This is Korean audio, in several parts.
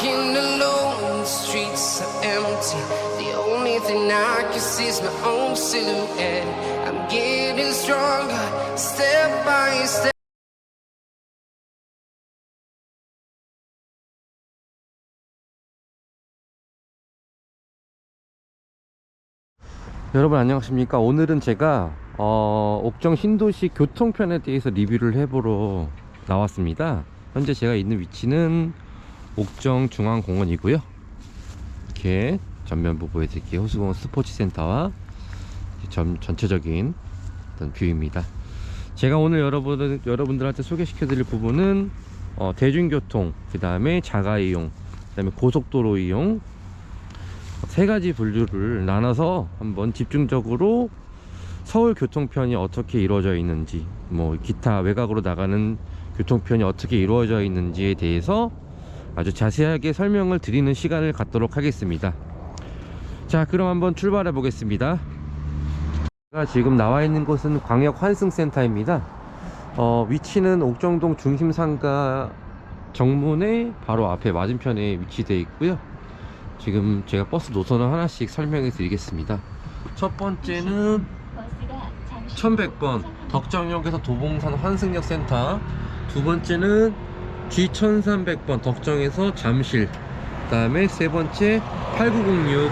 Walking alone, the streets are empty. The only thing I can see is my own silhouette. I'm getting stronger, step by step. 여러분 안녕하십니까 오늘은 제가 어, 옥정 신도시 교통편에 대해서 리뷰를 해보러 나왔습니다 현재 제가 있는 위치는 옥정 중앙공원이고요. 이렇게 전면부 보여드릴게요 호수공원 스포츠센터와 전, 전체적인 어떤 뷰입니다. 제가 오늘 여러분, 여러분들한테 소개시켜 드릴 부분은 어, 대중교통 그 다음에 자가 이용 그 다음에 고속도로 이용 세 가지 분류를 나눠서 한번 집중적으로 서울 교통편이 어떻게 이루어져 있는지 뭐 기타 외곽으로 나가는 교통편이 어떻게 이루어져 있는지에 대해서 아주 자세하게 설명을 드리는 시간을 갖도록 하겠습니다. 자 그럼 한번 출발해 보겠습니다. 제가 지금 나와 있는 곳은 광역 환승센터입니다. 어, 위치는 옥정동 중심상가 정문의 바로 앞에 맞은편에 위치되어 있고요. 지금 제가 버스 노선을 하나씩 설명해 드리겠습니다. 첫 번째는 1100번 덕정역에서 도봉산 환승역 센터. 두 번째는 G1300번 덕정에서 잠실 그 다음에 세 번째 8906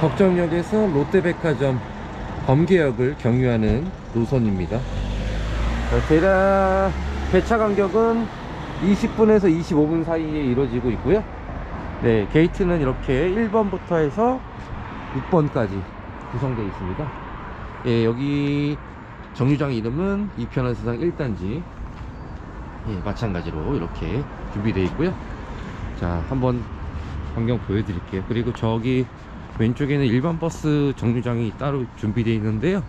덕정역에서 롯데백화점 범계역을 경유하는 노선입니다 어, 대략 배차 간격은 20분에서 25분 사이에 이루어지고 있고요 네, 게이트는 이렇게 1번부터 해서 6번까지 구성되어 있습니다. 예, 여기 정류장 이름은 이편한 세상 1단지. 예, 마찬가지로 이렇게 준비되어 있고요. 자, 한번 광경 보여드릴게요. 그리고 저기 왼쪽에는 일반 버스 정류장이 따로 준비되어 있는데요.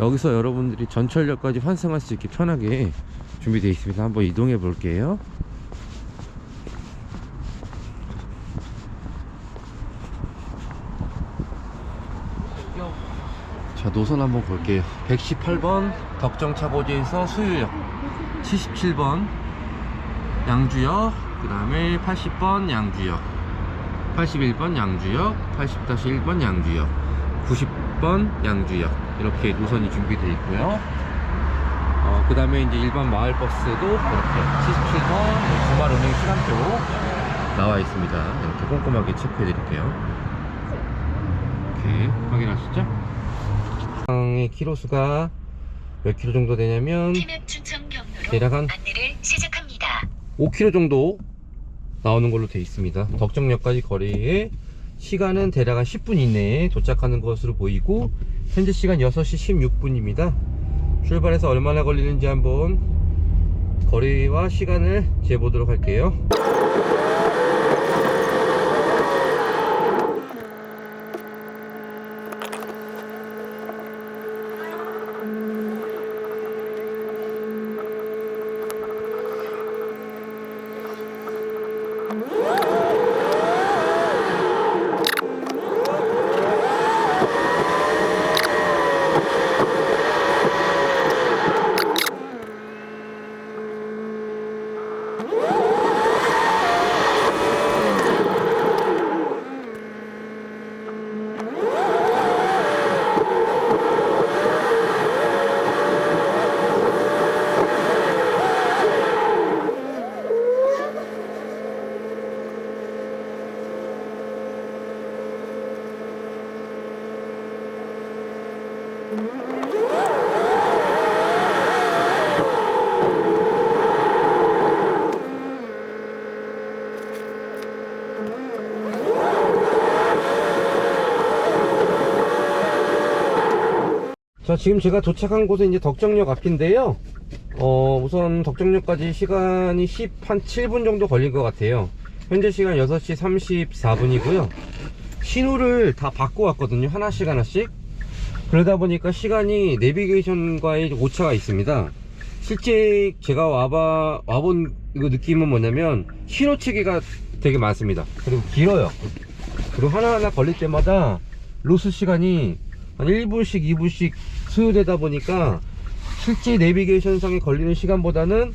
여기서 여러분들이 전철역까지 환승할 수 있게 편하게 준비되어 있습니다. 한번 이동해 볼게요. 자 노선 한번 볼게요 118번 덕정차고지에서 수유역 77번 양주역 그 다음에 80번 양주역 81번 양주역 80-1번 양주역 90번 양주역. 이렇게 노선이 준비되어 있고요. 어, 그 다음에 이제 일반 마을버스도 이렇게 77번 주말 운행 시간표 나와 있습니다. 이렇게 꼼꼼하게 체크해 드릴게요. 이렇게 확인하시죠? 상의 키로수가 몇 킬로 정도 되냐면 대략 한 안내를 시작합니다. 5킬로 정도 나오는 걸로 되어 있습니다. 덕정역까지 거리에 시간은 대략 한 10분 이내에 도착하는 것으로 보이고 현재 시간 6시 16분입니다. 출발해서 얼마나 걸리는지 한번 거리와 시간을 재보도록 할게요. 자 지금 제가 도착한 곳은 이제 덕정역 앞인데요. 어 우선 덕정역까지 시간이 10, 한 7분 정도 걸린 것 같아요. 현재 시간 6시 34분이고요. 신호를 다 바꿔 왔거든요. 하나씩 하나씩. 그러다 보니까 시간이 내비게이션과의 오차가 있습니다. 실제 제가 와봐 와본 이거 느낌은 뭐냐면 신호 체계가 되게 많습니다. 그리고 길어요. 그리고 하나하나 걸릴 때마다 로스 시간이 한 1분씩 2분씩 소요되다 보니까 실제 내비게이션상에 걸리는 시간보다는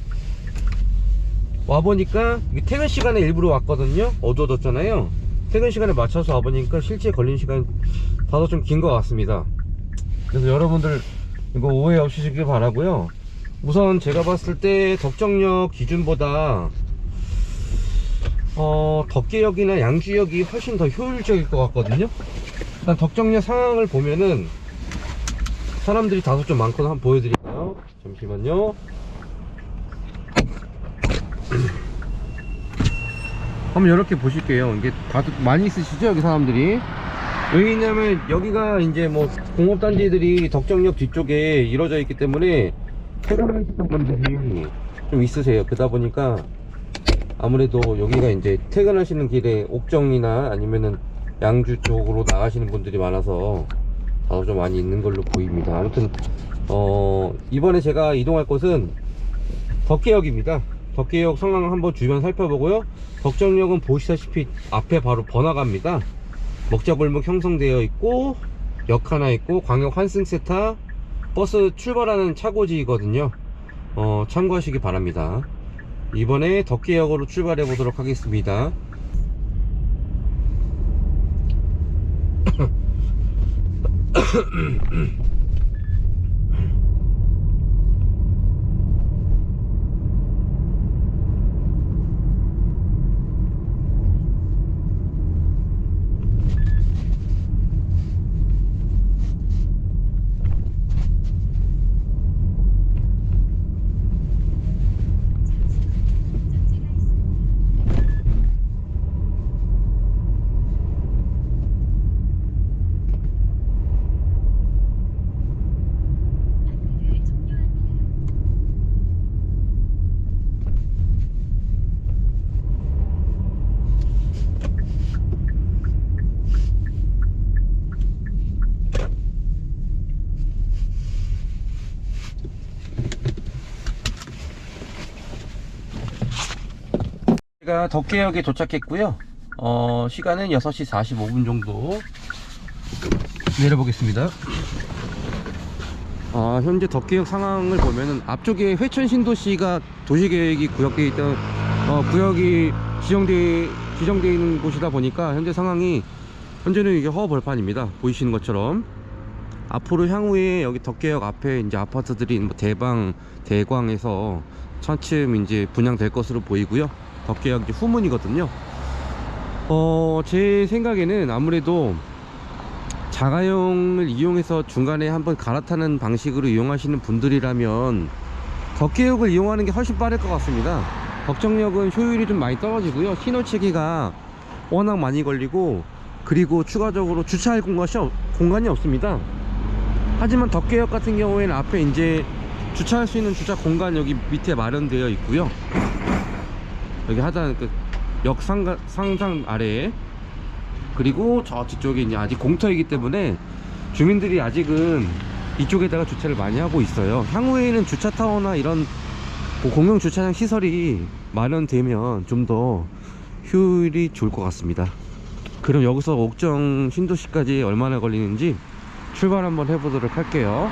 와보니까 퇴근 시간에 일부러 왔거든요. 어두워졌잖아요. 퇴근 시간에 맞춰서 와보니까 실제 걸린 시간 다소 좀 긴 것 같습니다. 그래서 여러분들 이거 오해 없으시길 바라고요. 우선 제가 봤을 때 덕정역 기준보다 어, 덕계역이나 양주역이 훨씬 더 효율적일 것 같거든요. 일단 덕정역 상황을 보면은 사람들이 다소 좀 많거든 한번 보여드릴까요 잠시만요 한번 이렇게 보실게요. 이게 다들 많이 쓰시죠, 여기 사람들이. 왜냐면 여기가 이제 뭐 공업단지들이 덕정역 뒤쪽에 이루어져 있기 때문에 퇴근하시는 분들이 좀 있으세요. 그러다 보니까 아무래도 여기가 이제 퇴근하시는 길에 옥정이나 아니면은 양주 쪽으로 나가시는 분들이 많아서 다소 좀 많이 있는 걸로 보입니다. 아무튼 어 이번에 제가 이동할 곳은 덕계역입니다. 덕계역 상황 한번 주변 살펴보고요. 덕정역은 보시다시피 앞에 바로 번화가입니다. 먹자골목 형성되어 있고 역 하나 있고 광역 환승세타 버스 출발하는 차고지거든요. 어, 참고하시기 바랍니다. 이번에 덕계역으로 출발해 보도록 하겠습니다. 嗯嗯。 제가 덕계역에 도착했고요. 어, 시간은 6시 45분 정도 내려보겠습니다. 아, 현재 덕계역 상황을 보면은 앞쪽에 회천 신도시가 도시계획이 구역되어 있던 어, 구역이 지정돼 지정되어 있는 곳이다 보니까 현재 상황이 현재는 이게 허벌판입니다. 보이시는 것처럼 앞으로 향후에 여기 덕계역 앞에 이제 아파트들이 뭐 대방, 대광에서 차츰 이제 분양될 것으로 보이고요. 이제 후문이거든요. 어, 제 생각에는 아무래도 자가용을 이용해서 중간에 한번 갈아타는 방식으로 이용하시는 분들이라면 덕계역을 이용하는 게 훨씬 빠를 것 같습니다. 덕정역은 효율이 좀 많이 떨어지고요. 신호체계가 워낙 많이 걸리고 그리고 추가적으로 주차할 공간이, 없, 공간이 없습니다. 하지만 덕계역 같은 경우에는 앞에 이제 주차할 수 있는 주차 공간 여기 밑에 마련되어 있고요. 여기 하단 그 역 상가, 상상 아래에 그리고 저 뒤쪽에 이제 아직 공터이기 때문에 주민들이 아직은 이쪽에다가 주차를 많이 하고 있어요. 향후에는 주차 타워나 이런 뭐 공용 주차장 시설이 마련되면 좀 더 효율이 좋을 것 같습니다. 그럼 여기서 옥정 신도시까지 얼마나 걸리는지 출발 한번 해보도록 할게요.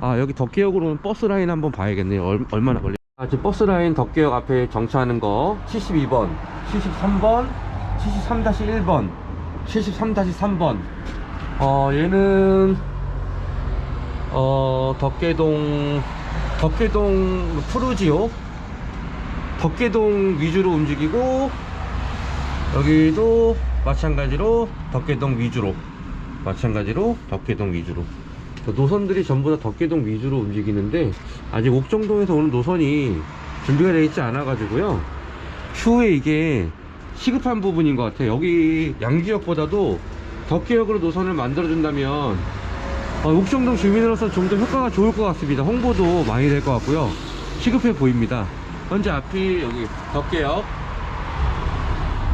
아 여기 덕계역으로는 버스 라인 한번 봐야겠네요. 얼, 얼마나 걸리? 아 지금 버스 라인 덕계역 앞에 정차하는 거 72번, 73번, 73-1번, 73-3번. 어 얘는 어 덕계동 덕계동 푸르지오 덕계동 위주로 움직이고 여기도 마찬가지로 덕계동 위주로 마찬가지로 덕계동 위주로 노선들이 전부 다 덕계동 위주로 움직이는데 아직 옥정동에서 오는 노선이 준비가 되어 있지 않아 가지고요. 추후에 이게 시급한 부분인 것 같아요. 여기 양지역보다도 덕계역으로 노선을 만들어 준다면 어, 옥정동 주민으로서 좀 더 효과가 좋을 것 같습니다. 홍보도 많이 될 것 같고요. 시급해 보입니다. 현재 앞이 여기 덕계역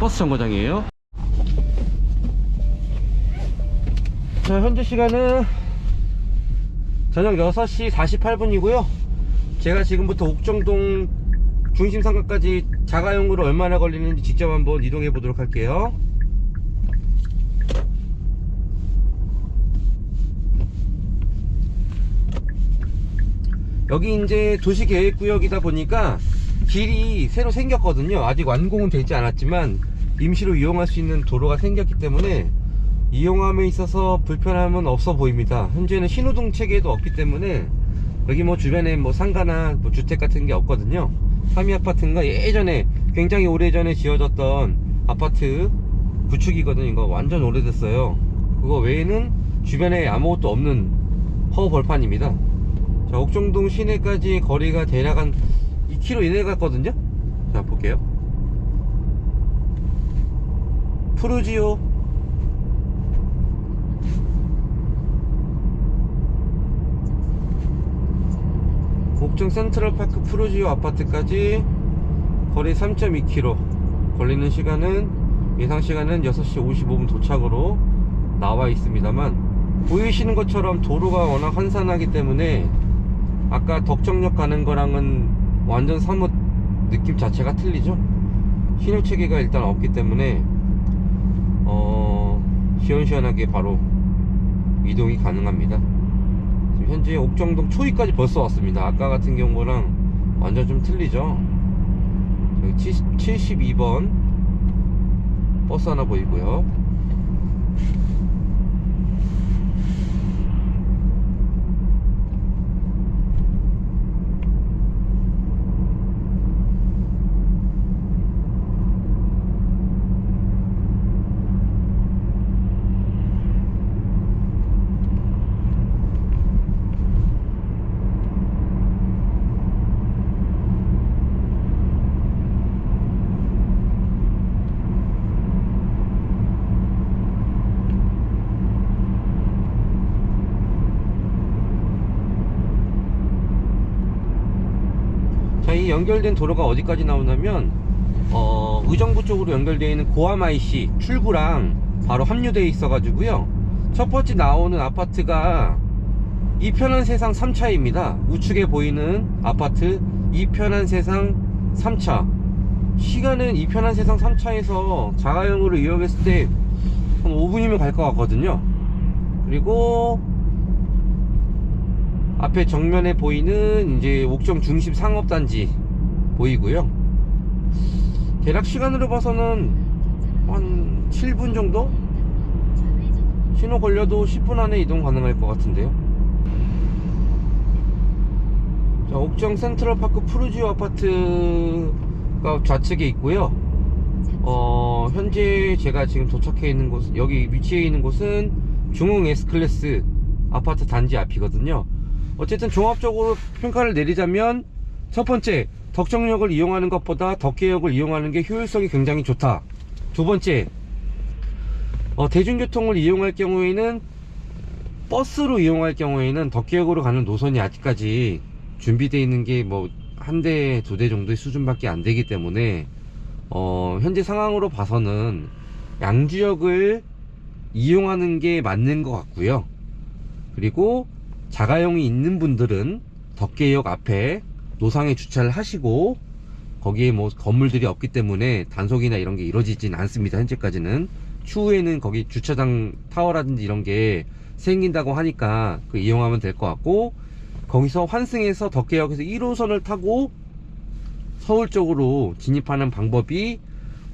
버스 정거장이에요. 자 현재 시간은 저녁 6시 48분이고요 제가 지금부터 옥정동 중심상가까지 자가용으로 얼마나 걸리는지 직접 한번 이동해 보도록 할게요 여기 이제 도시계획구역이다 보니까 길이 새로 생겼거든요. 아직 완공은 되지 않았지만 임시로 이용할 수 있는 도로가 생겼기 때문에 이용함에 있어서 불편함은 없어 보입니다. 현재는 신호등 체계도 없기 때문에 여기 뭐 주변에 뭐 상가나 뭐 주택 같은 게 없거든요. 삼이 아파트인가 예전에 굉장히 오래전에 지어졌던 아파트 구축이거든요. 이거 완전 오래됐어요. 그거 외에는 주변에 아무것도 없는 허벌판입니다. 자, 옥정동 시내까지 거리가 대략 한 2km 이내 갔거든요. 자, 볼게요. 푸르지오 옥정 센트럴파크 푸르지오 아파트까지 거리 3.2km 걸리는 시간은 예상 시간은 6시 55분 도착으로 나와 있습니다만 보이시는 것처럼 도로가 워낙 한산하기 때문에 아까 덕정역 가는 거랑은 완전 사뭇 느낌 자체가 틀리죠? 신호 체계가 일단 없기 때문에 어 시원시원하게 바로 이동이 가능합니다 현재 옥정동 초입까지 벌써 왔습니다. 아까 같은 경우랑 완전 좀 틀리죠? 여기 70, 72번 버스 하나 보이고요 자, 이 연결된 도로가 어디까지 나오냐면, 어, 의정부 쪽으로 연결되어 있는 고암IC 출구랑 바로 합류되어 있어 가지고요. 첫 번째 나오는 아파트가 이 편한 세상 3차입니다. 우측에 보이는 아파트 이 편한 세상 3차. 시간은 이 편한 세상 3차에서 자가용으로 이용했을 때 한 5분이면 갈 것 같거든요. 그리고 앞에 정면에 보이는 이제 옥정 중심 상업단지 보이고요. 대략 시간으로 봐서는 한 7분 정도? 신호 걸려도 10분 안에 이동 가능할 것 같은데요. 자, 옥정 센트럴파크 푸르지오 아파트가 좌측에 있고요. 어, 현재 제가 지금 도착해 있는 곳, 여기 위치해 있는 곳은 중흥 S클래스 아파트 단지 앞이거든요. 어쨌든 종합적으로 평가를 내리자면 첫 번째 덕정역을 이용하는 것보다 덕계역을 이용하는 게 효율성이 굉장히 좋다. 두 번째 어, 대중교통을 이용할 경우에는 버스로 이용할 경우에는 덕계역으로 가는 노선이 아직까지 준비되어 있는 게 뭐 한 대, 두 대 정도의 수준밖에 안 되기 때문에 어, 현재 상황으로 봐서는 양주역을 이용하는 게 맞는 것 같고요. 그리고 자가용이 있는 분들은 덕계역 앞에 노상에 주차를 하시고 거기에 뭐 건물들이 없기 때문에 단속이나 이런 게 이루어지진 않습니다. 현재까지는 추후에는 거기 주차장 타워라든지 이런 게 생긴다고 하니까 그 이용하면 될 것 같고 거기서 환승해서 덕계역에서 1호선을 타고 서울 쪽으로 진입하는 방법이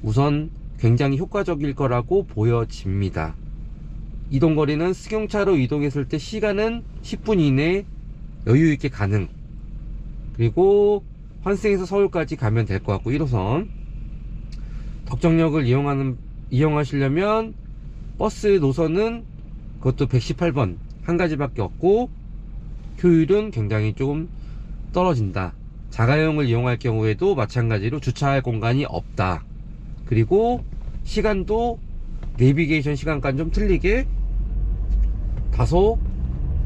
우선 굉장히 효과적일 거라고 보여집니다. 이동거리는 승용차로 이동했을 때 시간은 10분 이내 여유 있게 가능. 그리고 환승에서 서울까지 가면 될 것 같고 1호선 덕정역을 이용하는 이용하시려면 버스 노선은 그것도 118번 한 가지밖에 없고 효율은 굉장히 조금 떨어진다. 자가용을 이용할 경우에도 마찬가지로 주차할 공간이 없다. 그리고 시간도 내비게이션 시간과는 좀 틀리게 다소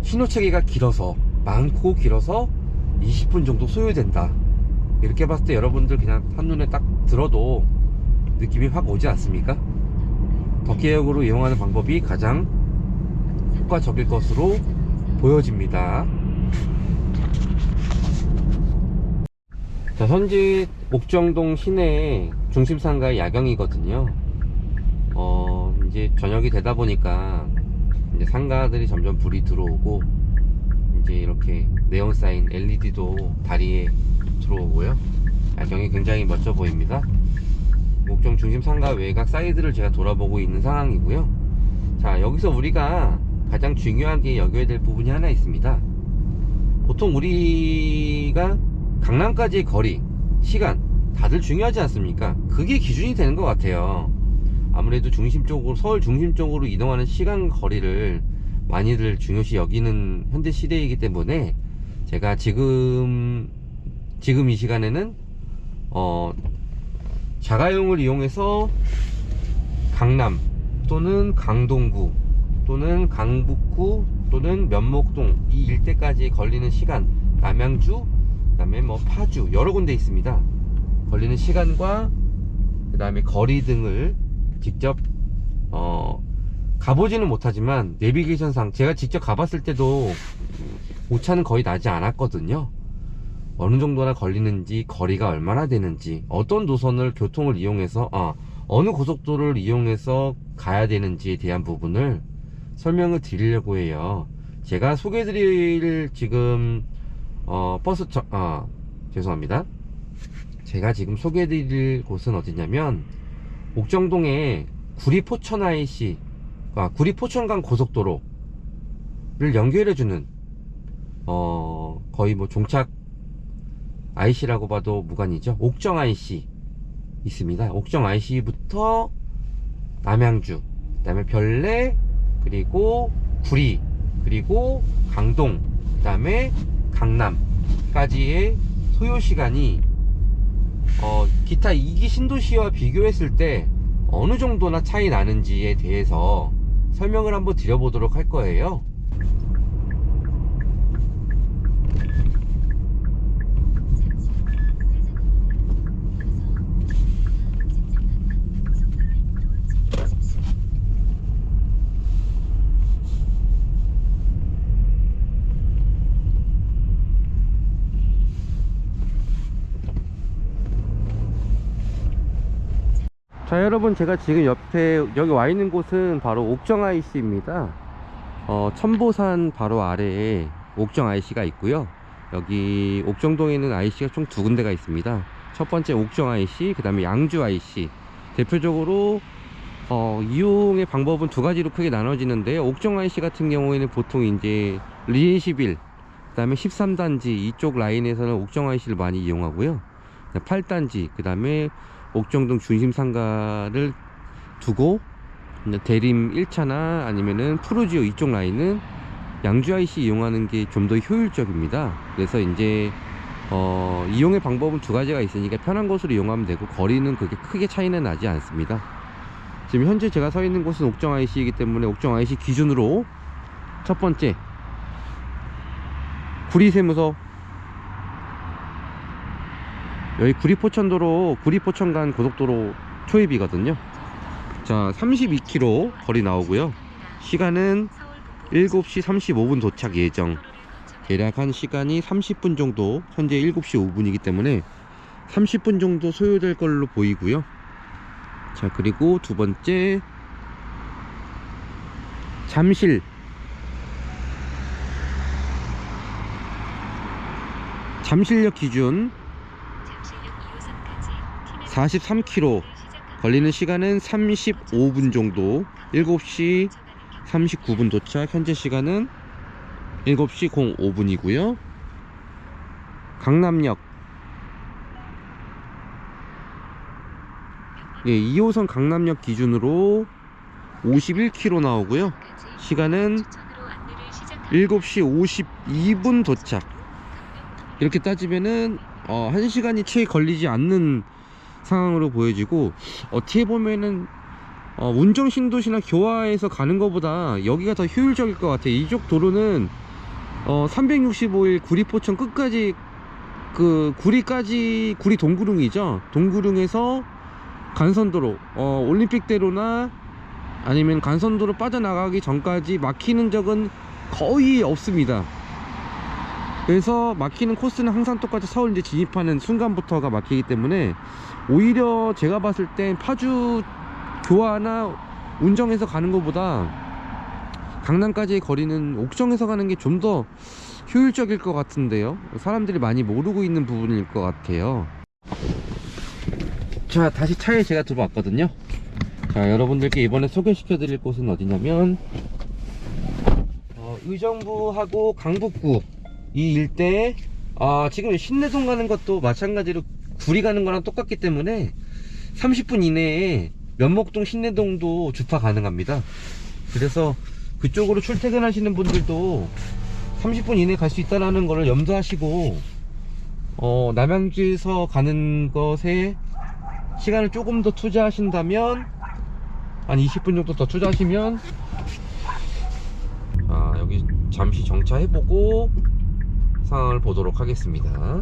신호체계가 길어서 많고 길어서 20분 정도 소요된다. 이렇게 봤을 때 여러분들 그냥 한눈에 딱 들어도 느낌이 확 오지 않습니까? 덕계역으로 이용하는 방법이 가장 효과적일 것으로 보여집니다. 자, 현재 옥정동 시내 중심상가의 야경이거든요. 어, 이제 저녁이 되다 보니까 이제 상가들이 점점 불이 들어오고 이제 이렇게 네온 사인 LED도 다리에 들어오고요. 야경이 굉장히 멋져 보입니다. 목정 중심 상가 외곽 사이드를 제가 돌아보고 있는 상황이고요. 자, 여기서 우리가 가장 중요하게 여겨야 될 부분이 하나 있습니다. 보통 우리가 강남까지의 거리, 시간, 다들 중요하지 않습니까? 그게 기준이 되는 것 같아요. 아무래도 중심 쪽으로, 서울 중심 쪽으로 이동하는 시간 거리를 많이들 중요시 여기는 현대 시대이기 때문에 제가 지금, 지금 이 시간에는, 어, 자가용을 이용해서 강남 또는 강동구 또는 강북구 또는 면목동 이 일대까지 걸리는 시간 남양주 그 다음에 뭐 파주 여러 군데 있습니다. 걸리는 시간과 그 다음에 거리 등을 직접 어 가보지는 못하지만 내비게이션상 제가 직접 가봤을 때도 오차는 거의 나지 않았거든요. 어느 정도나 걸리는지 거리가 얼마나 되는지 어떤 노선을 교통을 이용해서 아, 어느 고속도로를 이용해서 가야 되는지에 대한 부분을 설명을 드리려고 해요. 제가 소개해드릴 지금 어, 버스 저, 아 죄송합니다. 제가 지금 소개해드릴 곳은 어디냐면 옥정동에 구리포천 IC 아, 구리 포천간 고속도로를 연결해주는 어, 거의 뭐 종착 IC라고 봐도 무관이죠. 옥정 IC 있습니다. 옥정 IC부터 남양주, 그다음에 별내, 그리고 구리, 그리고 강동, 그다음에 강남까지의 소요 시간이 어, 기타 2기 신도시와 비교했을 때 어느 정도나 차이 나는지에 대해서 설명을 한번 드려보도록 할 거예요. 자 여러분 제가 지금 옆에 여기 와 있는 곳은 바로 옥정 IC입니다. 어, 천보산 바로 아래에 옥정 IC가 있고요. 여기 옥정동에는 IC가 총 두 군데가 있습니다. 첫 번째 옥정 IC 그 다음에 양주 IC 대표적으로 어, 이용의 방법은 두 가지로 크게 나눠지는데 옥정 IC 같은 경우에는 보통 이제 리엔시빌 그 다음에 13단지 이쪽 라인에서는 옥정 IC를 많이 이용하고요. 8단지 그 다음에 옥정동 중심 상가를 두고 대림 1차나 아니면은 푸르지오 이쪽 라인은 양주 IC 이용하는 게 좀 더 효율적입니다. 그래서 이제 어, 이용의 방법은 두 가지가 있으니까 편한 곳으로 이용하면 되고 거리는 그렇게 크게 차이는 나지 않습니다. 지금 현재 제가 서 있는 곳은 옥정 IC이기 때문에 옥정 IC 기준으로 첫 번째 구리세무서 여기 구리포천도로 구리포천 간 고속도로 초입이거든요. 자 32km 거리 나오고요. 시간은 7시 35분 도착 예정. 대략 한 시간이 30분 정도 현재 7시 5분이기 때문에 30분 정도 소요될 걸로 보이고요. 자 그리고 두 번째. 잠실. 잠실역 기준 43km 걸리는 시간은 35분 정도 7시 39분 도착 현재 시간은 7시 05분이고요. 강남역. 예, 2호선 강남역 기준으로 51km 나오고요. 시간은 7시 52분 도착. 이렇게 따지면은 어, 1시간이 채 걸리지 않는 상황으로 보여지고 어떻게 보면은 어, 운정 신도시나 교화에서 가는 것보다 여기가 더 효율적일 것 같아요. 이쪽 도로는 어, 365일 구리포천 끝까지 그 구리까지 구리 동구릉이죠. 동구릉에서 간선도로 어, 올림픽대로나 아니면 간선도로 빠져나가기 전까지 막히는 적은 거의 없습니다. 그래서 막히는 코스는 항상 똑같이 서울 이제 진입하는 순간부터가 막히기 때문에 오히려 제가 봤을 땐 파주 교화나 운정에서 가는 것보다 강남까지의 거리는 옥정에서 가는 게 좀 더 효율적일 것 같은데요. 사람들이 많이 모르고 있는 부분일 것 같아요. 자, 다시 차에 제가 들어왔거든요. 자, 여러분들께 이번에 소개시켜 드릴 곳은 어디냐면, 어, 의정부하고 강북구 이 일대에, 아, 지금 신내동 가는 것도 마찬가지로 구리 가는 거랑 똑같기 때문에 30분 이내에 면목동 신내동도 주파 가능합니다. 그래서 그쪽으로 출퇴근하시는 분들도 30분 이내에 갈수 있다는 거를 염두하시고 어, 남양주에서 가는 것에 시간을 조금 더 투자하신다면 한 20분 정도 더 투자하시면 아, 여기 잠시 정차해보고 상황을 보도록 하겠습니다.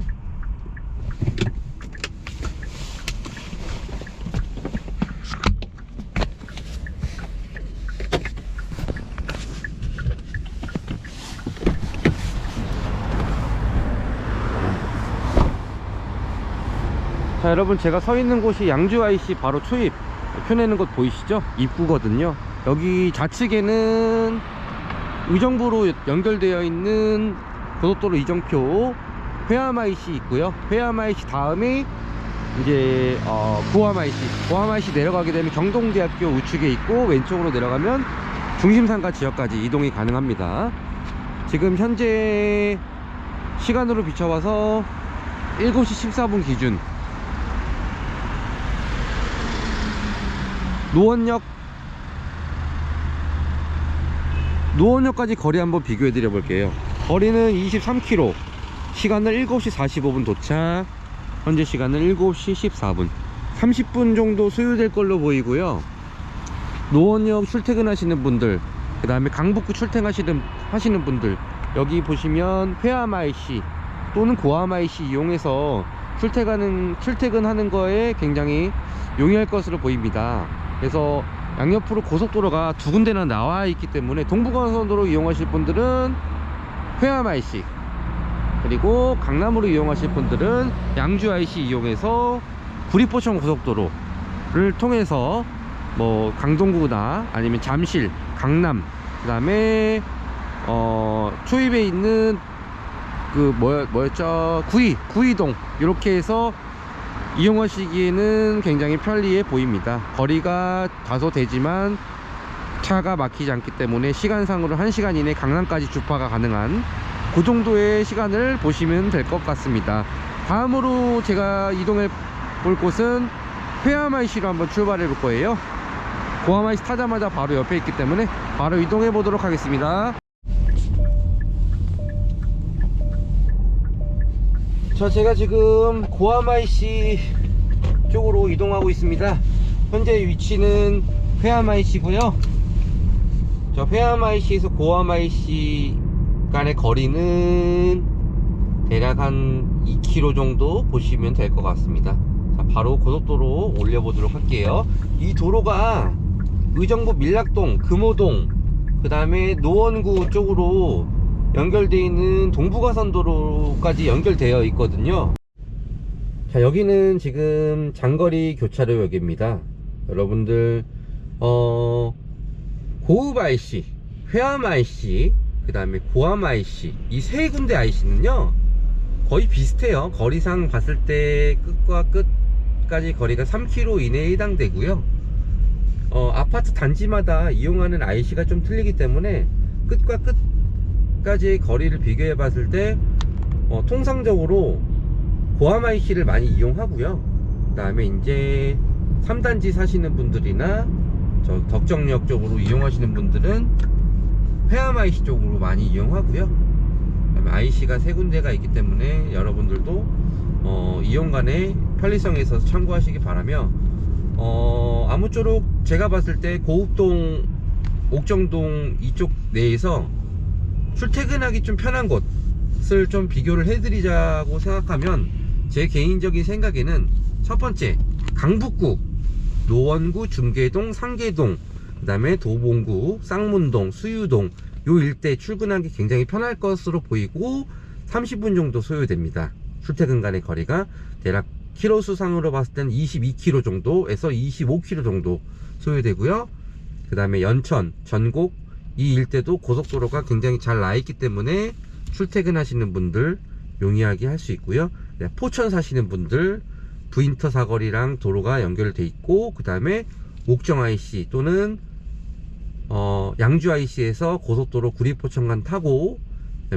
자 여러분 제가 서 있는 곳이 양주 IC 바로 초입 펴내는 곳 보이시죠? 입구거든요 여기 좌측에는 의정부로 연결되어 있는 고속도로 이정표 IC 있고요. IC 다음에 이제 어, 고암 IC 내려가게 되면 경동대학교 우측에 있고 왼쪽으로 내려가면 중심상가 지역까지 이동이 가능합니다. 지금 현재 시간으로 비춰봐서 7시 14분 기준. 노원역 노원역까지 거리 한번 비교해 드려 볼게요 거리는 23km 시간은 7시 45분 도착. 현재 시간은 7시 14분. 30분 정도 소요될 걸로 보이고요. 노원역 출퇴근하시는 분들 그 다음에 강북구 출퇴근하시는 하시는 분들 여기 보시면 회암 IC 또는 고암 IC 이용해서 출퇴근하는 출퇴근하는 거에 굉장히 용이할 것으로 보입니다. 그래서 양옆으로 고속도로가 두 군데나 나와 있기 때문에 동부간선도로 이용하실 분들은 회암 IC 그리고 강남으로 이용하실 분들은 양주 IC 이용해서 구리포천 고속도로를 통해서 뭐 강동구나 아니면 잠실, 강남 그 다음에 어 초입에 있는 그 뭐였, 뭐였죠? 구이 구이동. 이렇게 해서 이용하시기에는 굉장히 편리해 보입니다. 거리가 다소 되지만 차가 막히지 않기 때문에 시간상으로 1시간 이내 강남까지 주파가 가능한 그 정도의 시간을 보시면 될 것 같습니다. 다음으로 제가 이동해 볼 곳은 회암IC로 한번 출발해 볼 거예요. 고암IC 타자마자 바로 옆에 있기 때문에 바로 이동해 보도록 하겠습니다. 자 제가 지금 고암IC 쪽으로 이동하고 있습니다. 현재 위치는 회암IC고요 저 회암IC에서 고암IC 간의 거리는 대략 한 2km 정도 보시면 될 것 같습니다. 자 바로 고속도로 올려보도록 할게요. 이 도로가 의정부 밀락동 금호동 그 다음에 노원구 쪽으로 연결되어 있는 동부가선도로까지 연결되어 있거든요. 자 여기는 지금 장거리 교차로역입니다. 여러분들 어 고읍 IC 회암 IC 그 다음에 고암 IC 이 세 군데 IC는요 거의 비슷해요. 거리상 봤을 때 끝과 끝까지 거리가 3km 이내에 해당되고요. 어, 아파트 단지마다 이용하는 IC가 좀 틀리기 때문에 끝과 끝까지의 거리를 비교해 봤을 때 어, 통상적으로 고암 IC를 많이 이용하고요. 그 다음에 이제 3단지 사시는 분들이나 저 덕정역 쪽으로 이용하시는 분들은 회암 IC 쪽으로 많이 이용하고요. IC가 세 군데가 있기 때문에 여러분들도 어, 이용 간의 편리성에 있어서 참고하시기 바라며 어, 아무쪼록 제가 봤을 때 고읍동 옥정동 이쪽 내에서 출퇴근하기 좀 편한 곳을 좀 비교를 해드리자고 생각하면 제 개인적인 생각에는 첫 번째 강북구 노원구 중계동 상계동 그 다음에 도봉구 쌍문동 수유동 요 일대 출근하기 굉장히 편할 것으로 보이고 30분 정도 소요됩니다 출퇴근 간의 거리가 대략 키로 수 상으로 봤을 때는 22km 정도에서 25km 정도 소요되고요 그 다음에 연천, 전곡 이 일대도 고속도로가 굉장히 잘 나 있기 때문에 출퇴근하시는 분들 용이하게 할 수 있고요. 네, 포천 사시는 분들 부인터 사거리랑 도로가 연결돼 있고 그 다음에 옥정 IC 또는 어, 양주 IC에서 고속도로 구리포천간 타고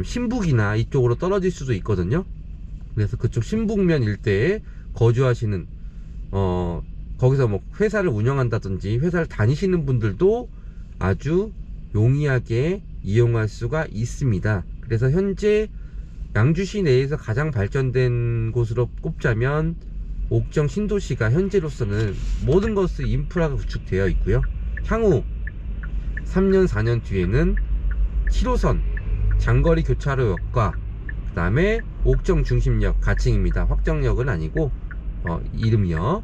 신북이나 이쪽으로 떨어질 수도 있거든요. 그래서 그쪽 신북면 일대에 거주하시는 어 거기서 뭐 회사를 운영한다든지 회사를 다니시는 분들도 아주 용이하게 이용할 수가 있습니다. 그래서 현재 양주시 내에서 가장 발전된 곳으로 꼽자면 옥정 신도시가 현재로서는 모든 것이 인프라가 구축되어 있고요. 향후 3년 4년 뒤에는 7호선 장거리 교차로역과 그 다음에 옥정 중심역 가칭입니다. 확정역은 아니고 어, 이름이요.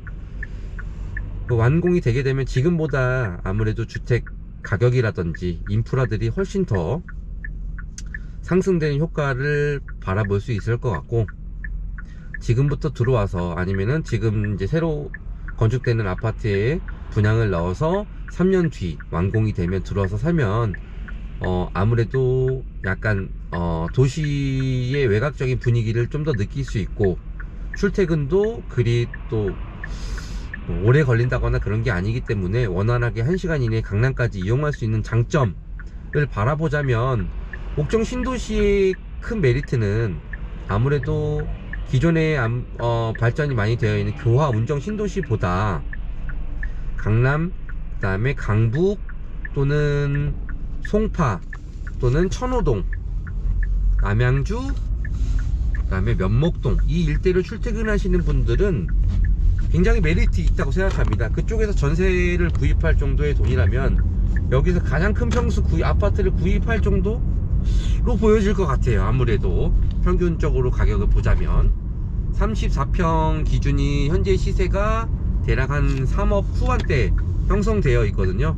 그 완공이 되게 되면 지금보다 아무래도 주택 가격이라든지 인프라들이 훨씬 더 상승되는 효과를 바라볼 수 있을 것 같고 지금부터 들어와서 아니면은 지금 이제 새로 건축되는 아파트에 분양을 넣어서 3년 뒤 완공이 되면 들어와서 살면 어 아무래도 약간 어 도시의 외곽적인 분위기를 좀 더 느낄 수 있고 출퇴근도 그리 또 오래 걸린다거나 그런 게 아니기 때문에 원활하게 1시간 이내에 강남까지 이용할 수 있는 장점을 바라보자면 옥정 신도시의 큰 메리트는 아무래도 기존에 암- 어, 발전이 많이 되어 있는 교화 운정 신도시보다 강남 그 다음에 강북 또는 송파 또는 천호동 남양주 그 다음에 면목동 이 일대를 출퇴근하시는 분들은 굉장히 메리트 있다고 생각합니다. 그쪽에서 전세를 구입할 정도의 돈이라면 여기서 가장 큰 평수 구입 아파트를 구입할 정도로 보여질 것 같아요. 아무래도 평균적으로 가격을 보자면 34평 기준이 현재 시세가 대략 한 3억 후반대 형성되어 있거든요.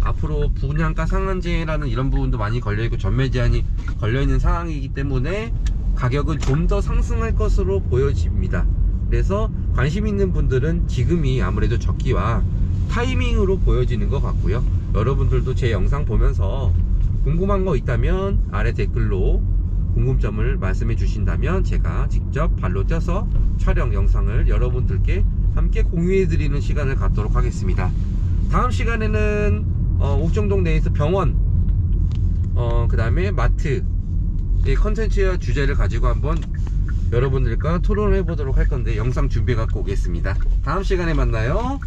앞으로 분양가 상한제라는 이런 부분도 많이 걸려있고 전매 제한이 걸려있는 상황이기 때문에 가격은 좀 더 상승할 것으로 보여집니다. 그래서 관심 있는 분들은 지금이 아무래도 적기와 타이밍으로 보여지는 것 같고요. 여러분들도 제 영상 보면서 궁금한 거 있다면 아래 댓글로 궁금점을 말씀해 주신다면 제가 직접 발로 뛰어서 촬영 영상을 여러분들께 함께 공유해 드리는 시간을 갖도록 하겠습니다. 다음 시간에는 어, 옥정동 내에서 병원 어, 그 다음에 마트 이 컨텐츠와 주제를 가지고 한번 여러분들과 토론을 해보도록 할 건데 영상 준비해 갖고 오겠습니다. 다음 시간에 만나요.